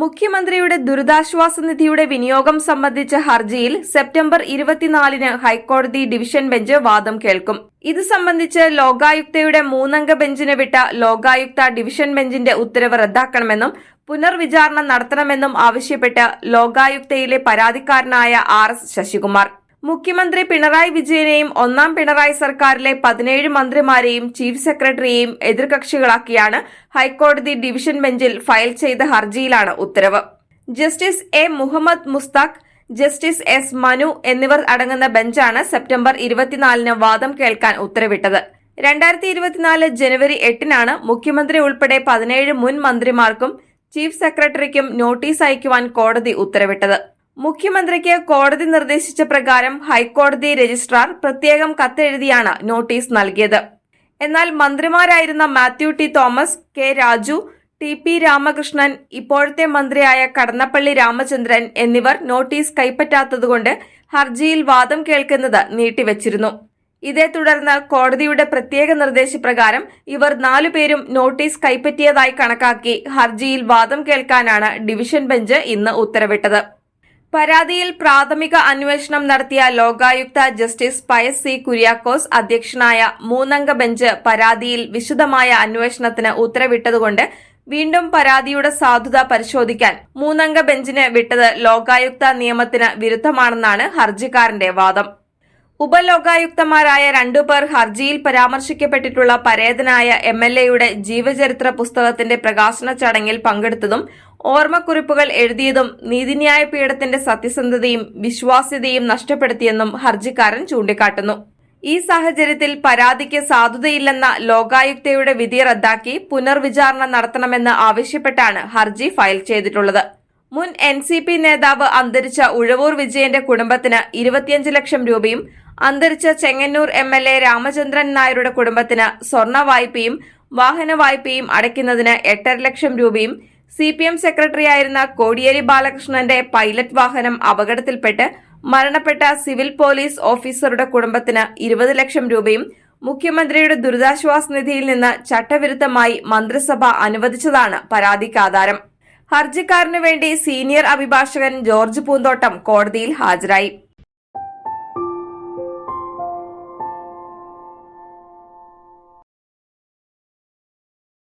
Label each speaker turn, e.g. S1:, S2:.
S1: മുഖ്യമന്ത്രിയുടെ ദുരിതാശ്വാസ നിധിയുടെ വിനിയോഗം സംബന്ധിച്ച ഹർജിയിൽ സെപ്റ്റംബർ ഇരുപത്തിനാലിന് ഹൈക്കോടതി ഡിവിഷൻ ബെഞ്ച് വാദം കേൾക്കും. ഇത് സംബന്ധിച്ച് ലോകായുക്തയുടെ മൂന്നംഗ ബെഞ്ചിന് വിട്ട ലോകായുക്ത ഡിവിഷൻ ബെഞ്ചിന്റെ ഉത്തരവ് റദ്ദാക്കണമെന്നും പുനർവിചാരണ നടത്തണമെന്നും ആവശ്യപ്പെട്ട് ലോകായുക്തയിലെ പരാതിക്കാരനായ ആർ എസ് ശശികുമാർ. മുഖ്യമന്ത്രി പിണറായി വിജയനെയും ഒന്നാം പിണറായി സർക്കാരിലെ പതിനേഴ് മന്ത്രിമാരെയും ചീഫ് സെക്രട്ടറിയെയും എതിർകക്ഷികളാക്കിയാണ് ഹൈക്കോടതി ഡിവിഷൻ ബെഞ്ചിൽ ഫയൽ ചെയ്ത ഹർജിയിലാണ് ഉത്തരവ്. Justice A Muhammad Mushtaq justice S Manu എന്നിവർ അടങ്ങുന്ന ബെഞ്ചാണ് സെപ്റ്റംബർ ഇരുപത്തിനാലിന് വാദം കേൾക്കാൻ ഉത്തരവിട്ടത്. രണ്ടായിരത്തി ഇരുപത്തിനാല് ജനുവരി എട്ടിനാണ് മുഖ്യമന്ത്രി ഉൾപ്പെടെ പതിനേഴ് മുൻ മന്ത്രിമാർക്കും ചീഫ് സെക്രട്ടറിക്കും നോട്ടീസ് അയക്കുവാൻ കോടതി ഉത്തരവിട്ടത്. മുഖ്യമന്ത്രിക്ക് കോടതി നിർദ്ദേശിച്ച പ്രകാരം ഹൈക്കോടതി രജിസ്ട്രാർ പ്രത്യേകം കത്തെഴുതിയാണ് നോട്ടീസ് നൽകിയത്. എന്നാൽ മന്ത്രിമാരായിരുന്ന Mathew T Thomas K Raju T P Ramakrishnan ഇപ്പോഴത്തെ മന്ത്രിയായ കടന്നപ്പള്ളി രാമചന്ദ്രൻ എന്നിവർ നോട്ടീസ് കൈപ്പറ്റാത്തതുകൊണ്ട് ഹർജിയിൽ വാദം കേൾക്കുന്നത് നീട്ടിവച്ചിരുന്നു. ഇതേ തുടർന്ന് കോടതിയുടെ പ്രത്യേക നിർദ്ദേശപ്രകാരം ഇവർ നാലുപേരും നോട്ടീസ് കൈപ്പറ്റിയതായി കണക്കാക്കി ഹർജിയിൽ വാദം കേൾക്കാനാണ് ഡിവിഷൻ ബെഞ്ച് ഇന്ന് ഉത്തരവിട്ടത്. പരാതിയിൽ പ്രാഥമിക അന്വേഷണം നടത്തിയ ലോകായുക്ത ജസ്റ്റിസ് പയസ് സി കുര്യാക്കോസ് അധ്യക്ഷനായ മൂന്നംഗ ബെഞ്ച് പരാതിയിൽ വിശദമായ അന്വേഷണത്തിന് ഉത്തരവിട്ടതുകൊണ്ട് വീണ്ടും പരാതിയുടെ സാധുത പരിശോധിക്കാൻ മൂന്നംഗ ബെഞ്ചിന് വിട്ടത് ലോകായുക്ത നിയമത്തിന് വിരുദ്ധമാണെന്നാണ് ഹർജിക്കാരന്റെ വാദം. ഉപലോകായുക്തമാരായ രണ്ടുപേർ ഹർജിയിൽ പരാമർശിക്കപ്പെട്ടിട്ടുള്ള പരേതനായ എം എൽ എയുടെ ജീവചരിത്ര പുസ്തകത്തിന്റെ പ്രകാശന ചടങ്ങിൽ പങ്കെടുത്തതും ഓർമ്മക്കുറിപ്പുകൾ എഴുതിയതും നീതിന്യായ പീഠത്തിന്റെ സത്യസന്ധതയും വിശ്വാസ്യതയും നഷ്ടപ്പെടുത്തിയെന്നും ഹർജിക്കാരൻ ചൂണ്ടിക്കാട്ടുന്നു. ഈ സാഹചര്യത്തിൽ പരാതിക്ക് സാധുതയില്ലെന്ന ലോകായുക്തയുടെ വിധി റദ്ദാക്കി പുനർവിചാരണ നടത്തണമെന്ന് ആവശ്യപ്പെട്ടാണ് ഹർജി ഫയൽ ചെയ്തിട്ടുള്ളത്. മുൻ എൻ സി പി നേതാവ് അന്തരിച്ച ഉഴവൂർ വിജയന്റെ കുടുംബത്തിന് ഇരുപത്തിയഞ്ച് ലക്ഷം രൂപയും അന്തരിച്ച Chengannur M L A Ramachandran നായരുടെ കുടുംബത്തിന് സ്വർണ വായ്പയും വാഹന വായ്പയും അടയ്ക്കുന്നതിന് എട്ടര ലക്ഷം രൂപയും സി പി എം സെക്രട്ടറിയായിരുന്ന കോടിയേരി ബാലകൃഷ്ണന്റെ പൈലറ്റ് വാഹനം അപകടത്തിൽപ്പെട്ട് മരണപ്പെട്ട സിവിൽ പോലീസ് ഓഫീസറുടെ കുടുംബത്തിന് ഇരുപത് ലക്ഷം രൂപയും മുഖ്യമന്ത്രിയുടെ ദുരിതാശ്വാസ നിധിയിൽ നിന്ന് ചട്ടവിരുദ്ധമായി മന്ത്രിസഭ അനുവദിച്ചതാണ് പരാതിക്ക് ആധാരം. ഹർജിക്കാരനു വേണ്ടി സീനിയർ അഭിഭാഷകൻ ജോർജ് പൂന്തോട്ടം കോടതിയിൽ ഹാജരായി.